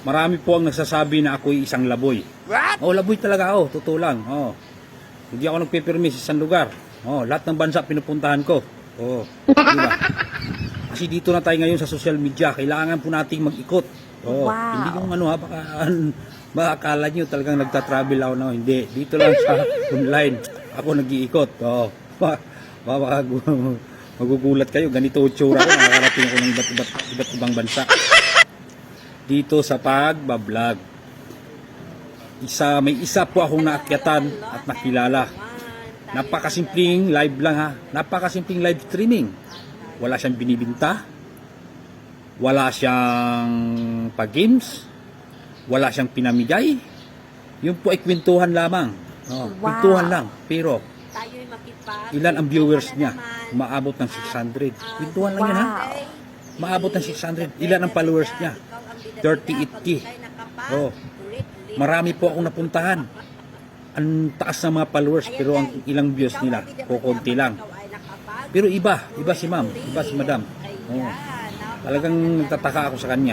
Marami po ang nagsasabi na ako'y isang laboy. What? Oh, laboy talaga ako, totoo lang. Oh. Hindi ako nagpipirmi sa isang lugar. Oh, lahat ng bansa pinupuntahan ko. Oh, di ba? Kasi dito na tayo ngayon sa social media, kailangan po nating mag-ikot. Oh, Wow. hindi yung ano ha, baka, baka akala nyo talagang nagta-travel ako na hindi. Dito lang sa online, ako nag-iikot. Oh, ba, ba, baka gu- magugulat kayo, ganito tsura ko, nakakarating ako ng iba't, iba't, iba't ibang bansa. Dito sa pagbablog. Isa, may isa po akong naakyatan at nakilala. Napakasimpleng live lang ha. Napakasimpleng live streaming. Wala siyang binibinta. Wala siyang pag-games. Wala siyang pinamigay. Yun po ay kwentuhan lamang. Oh, Wow. Kwentuhan lang. Pero ilan ang viewers niya? Maabot ng 600. Kwentuhan lang yan ha. Maabot ng 600. Ilan ang followers niya? 38K. Oh. Marami po akong napuntahan. Ang taas ng mga followers pero ang ilang views nila, kukunti lang. Pero iba, iba si ma'am, iba si madam. Oh. Talagang nagtataka ako sa kanya.